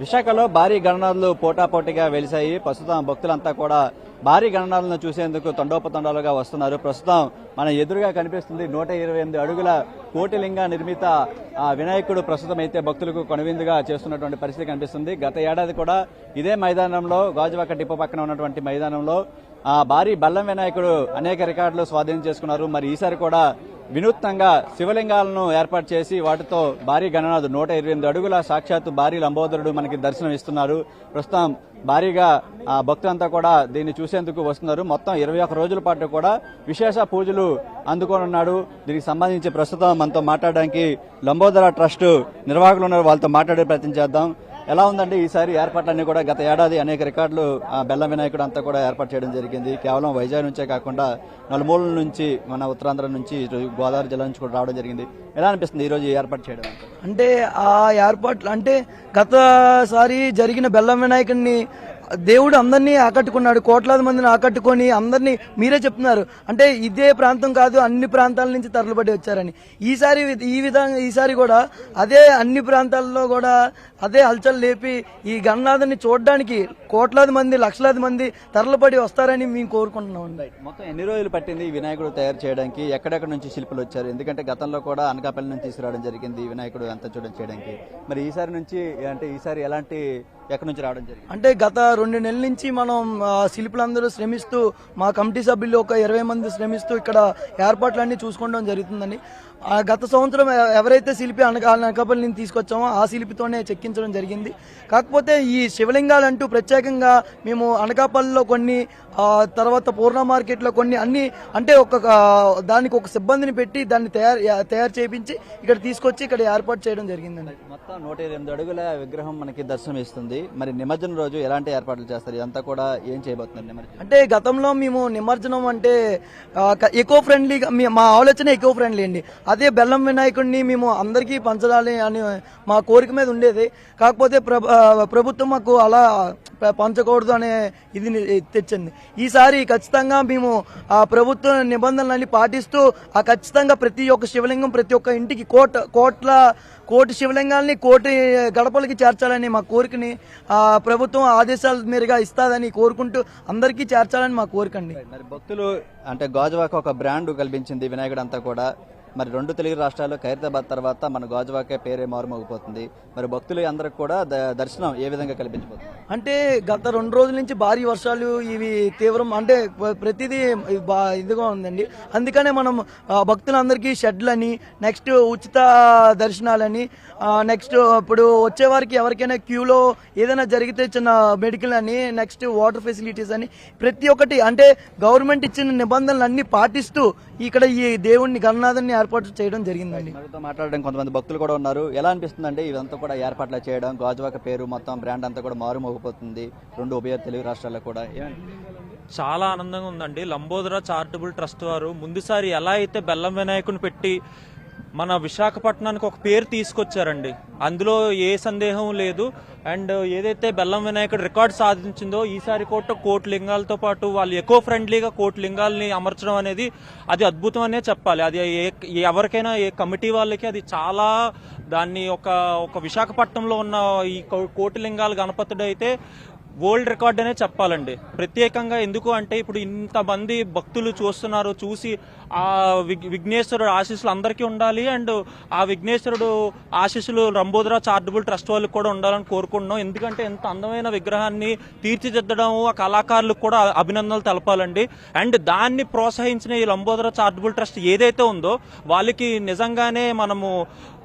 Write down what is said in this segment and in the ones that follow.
విశాఖలో భారీ గణనాలు పోటాపోటీగా వెలిశాయి. ప్రస్తుతం భక్తులంతా కూడా భారీ గణనాలను చూసేందుకు తండోపతండాలుగా వస్తున్నారు. ప్రస్తుతం మన ఎదురుగా కనిపిస్తుంది నూట ఇరవై ఎనిమిది అడుగుల కోటిలింగ నిర్మిత ఆ వినాయకుడు ప్రస్తుతం అయితే భక్తులకు కొనవిందుగా చేస్తున్నటువంటి పరిస్థితి కనిపిస్తుంది. గత ఏడాది కూడా ఇదే మైదానంలో గాజువాక డిపో పక్కన ఉన్నటువంటి మైదానంలో ఆ భారీ బల్లం వినాయకుడు అనేక రికార్డులు స్వాధీనం చేసుకున్నారు. మరి ఈసారి కూడా వినూత్నంగా శివలింగాలను ఏర్పాటు చేసి వాటితో భారీ గణనాథు నూట ఇరవై ఎనిమిది అడుగుల సాక్షాత్తు భారీ లంబోదరుడు మనకి దర్శనం ఇస్తున్నారు. ప్రస్తుతం భారీగా ఆ భక్తులంతా కూడా దీన్ని చూసేందుకు వస్తున్నారు. మొత్తం ఇరవై ఒక్క రోజుల పాటు కూడా విశేష పూజలు అందుకోనున్నాడు. దీనికి సంబంధించి ప్రస్తుతం మనతో మాట్లాడడానికి లంబోదర ట్రస్ట్ నిర్వాహకులు ఉన్నారు. వాళ్ళతో మాట్లాడే ప్రయత్నం చేద్దాం. ఎలా ఉందండి ఈసారి ఏర్పాట్లన్నీ కూడా గత ఏడాది అనేక రికార్డులు ఆ బెల్లం వినాయకుడు అంతా కూడా ఏర్పాటు చేయడం జరిగింది. కేవలం వైజాగ్ నుంచే కాకుండా నలుమూలల నుంచి మన ఉత్తరాంధ్ర నుంచి గోదావరి జిల్లా నుంచి కూడా రావడం జరిగింది. ఎలా అనిపిస్తుంది ఈరోజు ఏర్పాటు చేయడం అంటే ఆ ఏర్పాట్లు అంటే గతసారి జరిగిన బెల్లం వినాయకుడిని దేవుడు అందరినీ ఆకట్టుకున్నాడు. కోట్లాది మందిని ఆకట్టుకొని అందరినీ మీరే చెప్తున్నారు. అంటే ఇదే ప్రాంతం కాదు అన్ని ప్రాంతాల నుంచి తరలిపడి వచ్చారని. ఈసారి ఈ విధంగా ఈసారి కూడా అదే అన్ని ప్రాంతాల్లో కూడా అదే హల్చల్ లేపి ఈ గణనాథుని చూడడానికి కోట్లాది మంది లక్షలాది మంది తరలిపడి వస్తారని మేము కోరుకుంటున్నాం మొత్తం ఎన్ని రోజులు పట్టింది ఈ వినాయకుడు తయారు చేయడానికి? ఎక్కడెక్కడ నుంచి శిల్పులు వచ్చారు? ఎందుకంటే గతంలో కూడా అనకాపల్లి నుంచి తీసుకురావడం జరిగింది ఈ వినాయకుడు అంతా చూడడం చేయడానికి. మరి ఈసారి నుంచి అంటే ఈసారి ఎలాంటి ఎక్కడి నుంచి రావడం జరిగింది? అంటే గత రెండు నెలల నుంచి మనం శిల్పులందరూ శ్రమిస్తూ మా కమిటీ సభ్యులు ఒక ఇరవై మంది శ్రమిస్తూ ఇక్కడ ఏర్పాట్లన్నీ చూసుకోవడం జరుగుతుందండి. గత సంవత్సరం ఎవరైతే శిల్పి అనక అనకాపల్లి నుంచి తీసుకొచ్చామో ఆ శిల్పితోనే చెక్కించడం జరిగింది. కాకపోతే ఈ శివలింగాలంటూ ప్రత్యేకంగా మేము అనకాపల్లిలో కొన్ని తర్వాత పూర్ణ మార్కెట్లో కొన్ని అన్ని అంటే ఒక దానికి ఒక సిబ్బందిని పెట్టి దాన్ని తయారు తయారు చేయించి ఇక్కడ తీసుకొచ్చి ఇక్కడ ఏర్పాటు చేయడం జరిగిందండి. మొత్తం నూట ఎనిమిది అడుగుల విగ్రహం మనకి దర్శనం ఇస్తుంది మరి నిమజ్జనం రోజు ఎలాంటి ఏర్పాట్లు చేస్తారు? ఇదంతా కూడా ఏం చేయబోతున్నారు నిమజ్జనం? అంటే గతంలో మేము నిమజ్జనం అంటే ఎకో ఫ్రెండ్లీగా మా ఆలోచన ఎకో ఫ్రెండ్లీ అండి. అదే బెల్లం వినాయకుడిని మేము అందరికీ పంచడాలి అని మా కోరిక మీద ఉండేది. కాకపోతే ప్రభుత్వం మాకు అలా పంచకూడదు అనే ఇది తెచ్చింది. ఈసారి ఖచ్చితంగా మేము ఆ ప్రభుత్వ నిబంధనలన్నీ పాటిస్తూ ఆ ఖచ్చితంగా ప్రతి ఒక్క శివలింగం ప్రతి ఒక్క ఇంటికి కోట కోట్ల కోటి శివలింగాల్ని కోటి గడపలకి చేర్చాలని మా కోరికని ప్రభుత్వం ఆదేశాల మీరుగా ఇస్తాదని కోరుకుంటూ అందరికీ చేర్చాలని మా కోరికండి మరి భక్తులు అంటే గాజువాక ఒక బ్రాండ్ కల్పించింది వినాయకుడు అంతా కూడా. మరి రెండు తెలుగు రాష్ట్రాలు ఖైరతాబాద్ తర్వాత మన గాజువాకే పేరే మారుమోగిపోతుంది. మరి భక్తులు అందరికి కూడా దర్శనం ఏ విధంగా కల్పించబోతుంది? అంటే గత రెండు రోజుల నుంచి భారీ వర్షాలు ఇవి తీవ్రం అంటే ప్రతిదీ బా ఇదిగా ఉందండి. అందుకనే మనం భక్తులందరికీ షెడ్లని నెక్స్ట్ ఉచిత దర్శనాలని నెక్స్ట్ ఇప్పుడు వచ్చే వారికి ఎవరికైనా క్యూలో ఏదైనా జరిగితే చిన్న మెడికల్ అని నెక్స్ట్ వాటర్ ఫెసిలిటీస్ అని ప్రతి ఒక్కటి అంటే గవర్నమెంట్ ఇచ్చిన నిబంధనలు అన్ని పాటిస్తూ ఇక్కడ ఈ దేవుణ్ణి గణనాథన్ని ఏర్పాటు చేయడం జరిగిందండి. మనతో మాట్లాడడం కొంతమంది భక్తులు కూడా ఉన్నారు. ఎలా అనిపిస్తుంది అంటే ఇదంతా కూడా ఏర్పాట్లు చేయడం గాజువాక పేరు మొత్తం బ్రాండ్ అంతా కూడా మారుమోగిపోతుంది. రెండు ఉభయ తెలుగు రాష్ట్రాల్లో కూడా? చాలా ఆనందంగా ఉందండి. లంబోదర చారిటబుల్ ట్రస్ట్ వారు ముందుసారి ఎలా అయితే బెల్లం వినాయకుని పెట్టి మన విశాఖపట్నానికి ఒక పేరు తీసుకొచ్చారండి. అందులో ఏ సందేహం లేదు. అండ్ ఏదైతే బెల్లం వినాయకుడు రికార్డ్ సాధించిందో ఈసారి కూడా కోటి లింగాలతో పాటు వాళ్ళు ఎకో ఫ్రెండ్లీగా కోటి లింగాలని అమర్చడం అనేది అది అద్భుతం అనే చెప్పాలి. అది ఏ ఎవరికైనా ఏ కమిటీ వాళ్ళకి అది చాలా దాన్ని ఒక ఒక విశాఖపట్నంలో ఉన్న ఈ కో- కోటి లింగాల గణపతుడు అయితే వరల్డ్ రికార్డ్ అనే చెప్పాలండి. ప్రత్యేకంగా ఎందుకు అంటే ఇప్పుడు ఇంతమంది భక్తులు చూస్తున్నారు చూసి ఆ విఘ్నేశ్వరుడు ఆశీస్సులు అందరికీ ఉండాలి అండ్ ఆ విఘ్నేశ్వరుడు ఆశీస్సులు రంబోదరా చారిటబుల్ ట్రస్ట్ వాళ్ళకి కూడా ఉండాలని కోరుకుంటున్నాం. ఎందుకంటే ఎంత అందమైన విగ్రహాన్ని తీర్చిదిద్దడం ఆ కళాకారులకు కూడా అభినందనలు తెలపాలండి. అండ్ దాన్ని ప్రోత్సహించిన ఈ లంబోదరా చారిటబుల్ ట్రస్ట్ ఏదైతే ఉందో వాళ్ళకి నిజంగానే మనము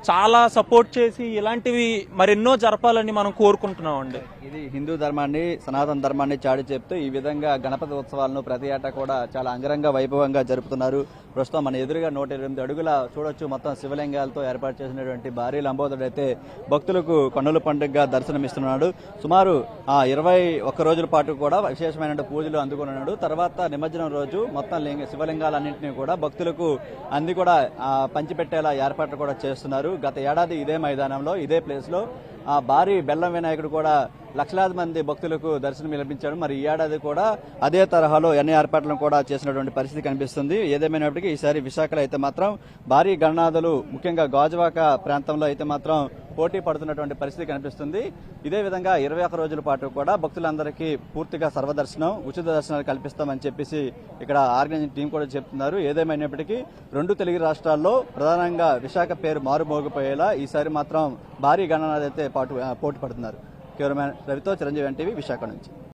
చాలా సపోర్ట్ చేసి ఇలాంటివి మరెన్నో జరపాలని మనం కోరుకుంటున్నాం అండి ఇది హిందూ ధర్మాన్ని సనాతన ధర్మాన్ని చాటి చెప్తూ ఈ విధంగా గణపతి ఉత్సవాలను ప్రతి ఏటా కూడా చాలా అంగరంగ వైభవంగా జరుపుతున్నారు. ప్రస్తుతం మన ఎదురుగా నూట ఎనిమిది అడుగుల చూడొచ్చు మొత్తం శివలింగాలతో ఏర్పాటు చేసినటువంటి భారీ లంబోదరుడు అయితే భక్తులకు కన్నుల పండుగగా దర్శనమిస్తున్నాడు. సుమారు ఆ ఇరవై ఒక్క రోజుల పాటు కూడా విశేషమైన పూజలు అందుకున్నాడు. తర్వాత నిమజ్జనం రోజు మొత్తం లింగ శివలింగాలన్నింటినీ కూడా భక్తులకు అంది కూడా పంచిపెట్టేలా ఏర్పాట్లు కూడా చేస్తున్నారు. గత ఏడాది ఇదే మైదానంలో ఇదే ప్లేస్లో ఆ భారీ బెల్లం వినాయకుడు కూడా లక్షలాది మంది భక్తులకు దర్శనం లభించాడు. మరి ఈ ఏడాది కూడా అదే తరహాలో అన్ని ఏర్పాట్లను కూడా చేసినటువంటి పరిస్థితి కనిపిస్తుంది. ఏదేమైనప్పటికీ ఈసారి విశాఖలో అయితే మాత్రం భారీ గణనాథులు ముఖ్యంగా గాజువాక ప్రాంతంలో అయితే మాత్రం పోటీ పడుతున్నటువంటి పరిస్థితి కనిపిస్తుంది. ఇదే విధంగా ఇరవై ఒక్క రోజుల పాటు కూడా భక్తులందరికీ పూర్తిగా సర్వదర్శనం ఉచిత దర్శనాలు కల్పిస్తామని చెప్పేసి ఇక్కడ ఆర్గనైజింగ్ టీం కూడా చెప్తున్నారు. ఏదేమైనప్పటికీ రెండు తెలుగు రాష్ట్రాల్లో ప్రధానంగా విశాఖ పేరు మారుమోగిపోయేలా ఈసారి మాత్రం భారీ గణనాథ అయితే పాటు పోటీ పడుతున్నారు. కెమెరామ్యాన్ రవితో చిరంజీవి ఎన్టీవీ విశాఖ నుంచి.